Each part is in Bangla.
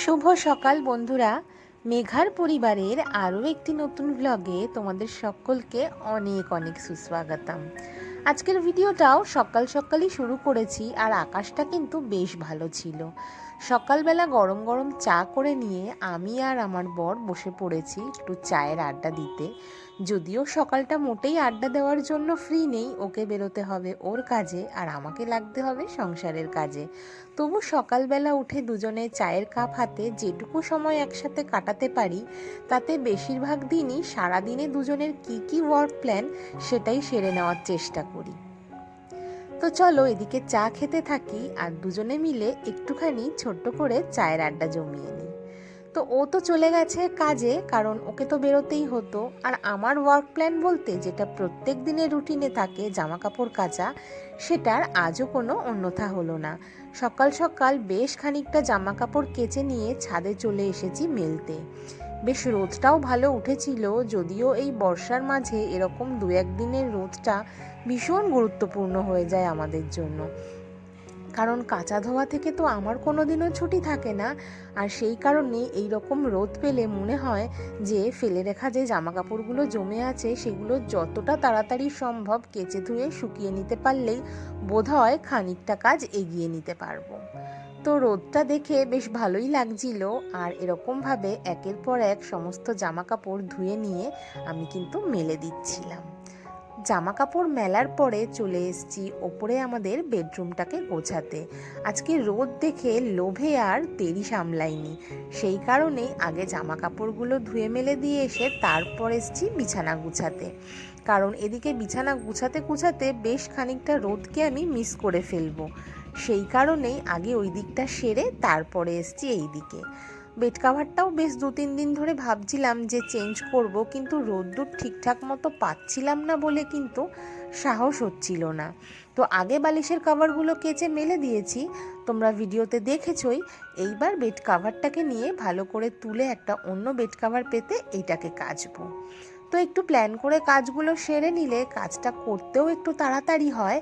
শুভ সকাল বন্ধুরা। মেঘার পরিবারের আরও একটি নতুন ব্লগে তোমাদের সকলকে অনেক অনেক সুস্বাগতম। আজকের ভিডিওটাও সকাল সকালই শুরু করেছি আর আকাশটা কিন্তু বেশ ভালো ছিল। সকালবেলা গরম গরম চা করে নিয়ে আমি আর আমার বর বসে পড়েছি একটু চায়ের আড্ডা দিতে। যদিও সকালটা মোটেই আড্ডা দেওয়ার জন্য ফ্রি নেই, ওকে বেরোতে হবে ওর কাজে আর আমাকে লাগতে হবে সংসারের কাজে। তবু সকালবেলা উঠে দুজনে চায়ের কাপ হাতে যেটুকু সময় একসাথে কাটাতে পারি, তাতে বেশিরভাগ দিনই সারাদিনে দুজনের কি কি ওয়ার্ক প্ল্যান সেটাই সেরে নেওয়ার চেষ্টা করি। তো চলো এদিকে চা খেতে থাকি আর দুজনে মিলে একটুখানি ছোট্ট করে চায়ের আড্ডা জমিয়ে নিই। তো ও তো চলে গেছে কাজে, কারণ ওকে তো বেরোতেই হতো। আর আমার ওয়ার্ক প্ল্যান বলতে যেটা প্রত্যেক দিনের রুটিনে থাকে জামা কাপড় কাচা, সেটার আজও কোনো অন্যথা হলো না। সকাল সকাল বেশ খানিকটা জামা কাপড় কেচে নিয়ে ছাদে চলে এসেছি মেলতে। বেশ রোদটাও ভালো উঠেছিল, যদিও এই বর্ষার মাঝে এরকম দু একদিনের রোদটা ভীষণ গুরুত্বপূর্ণ হয়ে যায় আমাদের জন্য। কারণ কাঁচা ধোয়া থেকে তো আমার কোনো দিনও ছুটি থাকে না। আর সেই কারণে এই রকম রোদ পেলে মনে হয় যে, ফেলে রেখা যে জামা কাপড়গুলো জমে আছে, সেগুলো যতটা তাড়াতাড়ি সম্ভব কেচে ধুয়ে শুকিয়ে নিতে পারলেই বোধহয় খানিকটা কাজ এগিয়ে নিতে পারব। তো রোদটা দেখে বেশ ভালোই লাগছিল। আর এরকমভাবে একের পর এক সমস্ত জামা কাপড় ধুয়ে নিয়ে আমি কিন্তু মেলে দিচ্ছিলাম। জামা কাপড় মেলার পরে চলে এসেছি ওপরে আমাদের বেডরুমটাকে গোছাতে। আজকে রোদ দেখে লোভে আর দেরি সামলাইনি। সেই কারণেই আগে জামা কাপড়গুলো ধুয়ে মেলে দিয়ে এসে তারপর এসেছি বিছানা গুছাতে। কারণ এদিকে বিছানা গুছাতে গুছাতে বেশ খানিকটা রোদকে আমি মিস করে ফেলব। সেই কারণেই আগে ওই দিকটা সেরে তারপরে এসছি এই দিকে। বেড কাভারটাও বেশ দু তিন দিন ধরে ভাবছিলাম যে চেঞ্জ করব, কিন্তু রোদ্দুর ঠিকঠাক মতো পাচ্ছিলাম না বলে কিন্তু সাহস হচ্ছিল না। তো আগে বালিশের কাভারগুলো কেচে মেলে দিয়েছি, তোমরা ভিডিওতে দেখেছই। এইবার বেড কাভারটাকে নিয়ে ভালো করে তুলে একটা অন্য বেড কাভার পেতে এইটাকে কাচবো। তো একটু প্ল্যান করে কাজগুলো সেরে নিলে কাজটা করতেও একটু তাড়াতাড়ি হয়,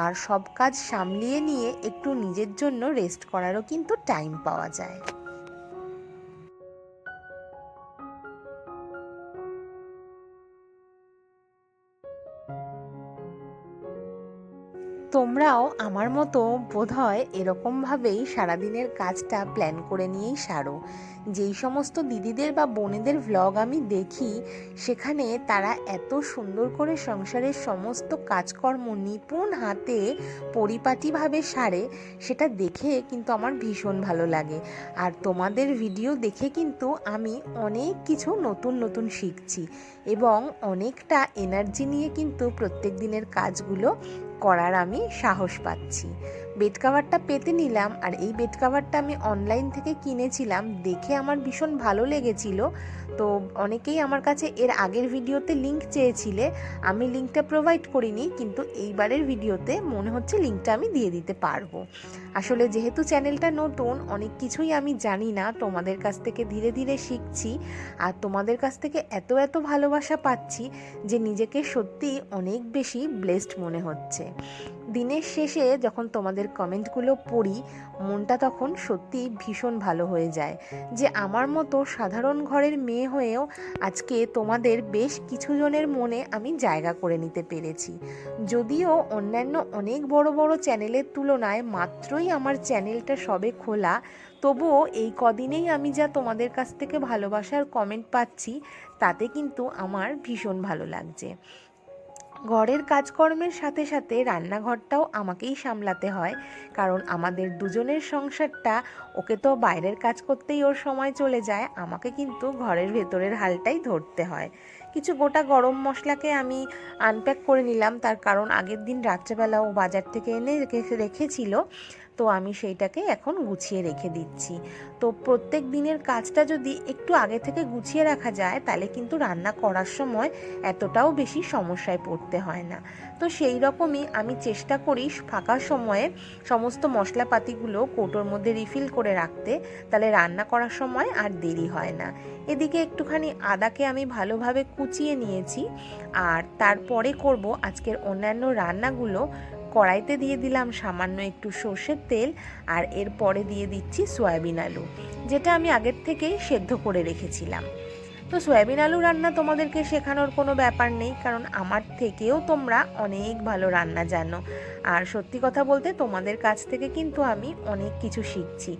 আর সব কাজ সামলিয়ে নিয়ে একটু নিজের জন্য রেস্ট করারও কিন্তু টাইম পাওয়া যায়। তোমরাও আমার মতো বোধহয় এরকমভাবেই সারাদিনের কাজটা প্ল্যান করে নিয়েই সারো। যেই সমস্ত দিদিদের বা বোনেদের ভ্লগ আমি দেখি, সেখানে তারা এত সুন্দর করে সংসারের সমস্ত কাজকর্ম নিপুণ হাতে পরিপাটিভাবে সারে, সেটা দেখে কিন্তু আমার ভীষণ ভালো লাগে। আর তোমাদের ভিডিও দেখে কিন্তু আমি অনেক কিছু নতুন নতুন শিখছি এবং অনেকটা এনার্জি নিয়ে কিন্তু প্রত্যেক দিনের কাজগুলো করার আমি সাহস পাচ্ছি। বেড কাভারটা পেতে নিলাম আর এই বেড কাভারটা আমি অনলাইন থেকে কিনেছিলাম, দেখে আমার ভীষণ ভালো লেগেছিল। তো অনেকেই আমার কাছে এর আগের ভিডিওতে লিংক চেয়েছিলে, আমি লিঙ্কটা প্রোভাইড করিনি, কিন্তু এইবারের ভিডিওতে মনে হচ্ছে লিঙ্কটা আমি দিয়ে দিতে পারব। আসলে যেহেতু চ্যানেলটা নতুন, অনেক কিছুই আমি জানি না, তোমাদের কাছ থেকে ধীরে ধীরে শিখছি আর তোমাদের কাছ থেকে এত এত ভালোবাসা পাচ্ছি যে নিজেকে সত্যি অনেক বেশি ব্লেসড মনে হচ্ছে। দিনের শেষে যখন তোমাদের কমেন্টগুলো পড়ি, মনটা তখন সত্যি ভীষণ ভালো হয়ে যায়। যে আমার মতো সাধারণ ঘরের মেয়ে হয়েও আজকে তোমাদের বেশ কিছু জনের মনে আমি জায়গা করে নিতে পেরেছি। যদিও অন্যান্য অনেক বড় বড় চ্যানেলের তুলনায় মাত্রই আমার চ্যানেলটা সবে খোলা, তবুও এই কদিনেই আমি যা তোমাদের কাছ থেকে ভালোবাসার কমেন্ট পাচ্ছি, তাতে কিন্তু আমার ভীষণ ভালো লাগছে। ঘরের কাজকর্মের সাথে সাথে রান্নাঘরটাও আমাকেই সামলাতে হয়। কারণ আমাদের দুজনের সংসারটা, ওকে তো বাইরের কাজ করতেই ওর সময় চলে যায়, আমাকে কিন্তু ঘরের ভেতরের হালটাই ধরতে হয়। কিছু গোটা গরম মশলাকে আমি আনপ্যাক করে নিলাম। তার কারণ আগের দিন রাত্রেবেলা ও বাজার থেকে এনে রেখে রেখেছিল। তো আমি সেইটাকে এখন গুছিয়ে রেখে দিচ্ছি। তো প্রত্যেক দিনের কাজটা যদি একটু আগে থেকে গুছিয়ে রাখা যায়, তাহলে কিন্তু রান্না করার সময় এতটাও বেশি সমস্যায় পড়তে হয় না। তো সেই রকমই আমি চেষ্টা করি ফাঁকা সময়ে সমস্ত মশলাপাতিগুলো কৌটোর মধ্যে রিফিল করে রাখতে। তাহলে রান্না করার সময় আর দেরি হয় না। এদিকে একটুখানি আদাকে আমি ভালোভাবে কুচিয়ে নিয়েছি। আর তারপরে করব আজকের অন্যান্য রান্নাগুলো। কড়াইতে দিয়ে দিলাম সামান্য একটু সর্ষের তেল আর এরপরে দিয়ে দিচ্ছি সয়াবিন আলু, যেটা আমি আগের থেকেই সেদ্ধ করে রেখেছিলাম। তো সয়াবিন আলু রান্না তোমাদেরকে শেখানোর কোনো ব্যাপার নেই, কারণ আমার থেকেও তোমরা অনেক ভালো রান্না জানো। আর সত্যি কথা বলতে তোমাদের কাছ থেকে কিন্তু আমি অনেক কিছু শিখছি।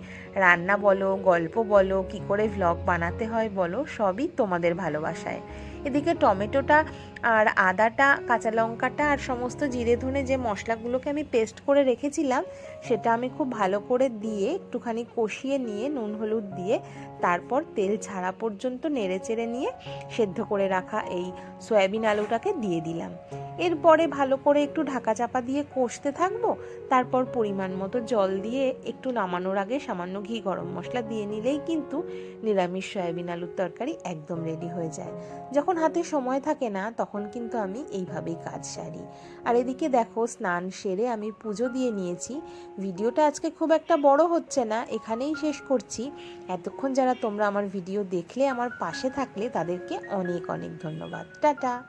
রান্না বলো, গল্প বলো, কি করে ভ্লগ বানাতে হয় বলো, সবই তোমাদের ভালোবাসায়। এদিকে টমেটোটা আর আদাটা, কাঁচা লঙ্কাটা আর সমস্ত জিরে ধনে যে মশলাগুলোকে আমি পেস্ট করে রেখেছিলাম, সেটা আমি খুব ভালো করে দিয়ে একটুখানি কষিয়ে নিয়ে, নুন, হলুদ দিয়ে তারপর তেল ছাড়া পর্যন্ত নেড়ে চেড়ে নিয়ে সেদ্ধ করে রাখা এই সয়াবিন আলুটাকে দিয়ে দিলাম। এরপরে ভালো করে একটু ঢাকা চাপা দিয়ে কষতে থাকব, তারপর পরিমাণ মতো জল দিয়ে একটু নামানোর আগে সামান্য ঘি গরম মশলা দিয়ে নিলেই কিন্তু নিরামিষ সয়াবিন আলুর তরকারি একদম রেডি হয়ে যায়। যখন হাতে সময় থাকে না তখন কিন্তু আমি এইভাবেই কাজ সারি। আর এদিকে দেখো, স্নান সেরে আমি পুজো দিয়ে নিয়েছি। ভিডিওটা আজকে খুব একটা বড় হচ্ছে না, এখানেই শেষ করছি। এতক্ষণ যারা তোমরা আমার ভিডিও দেখলে, আমার পাশে থাকলে, তাদেরকে অনেক অনেক ধন্যবাদ। টাটা!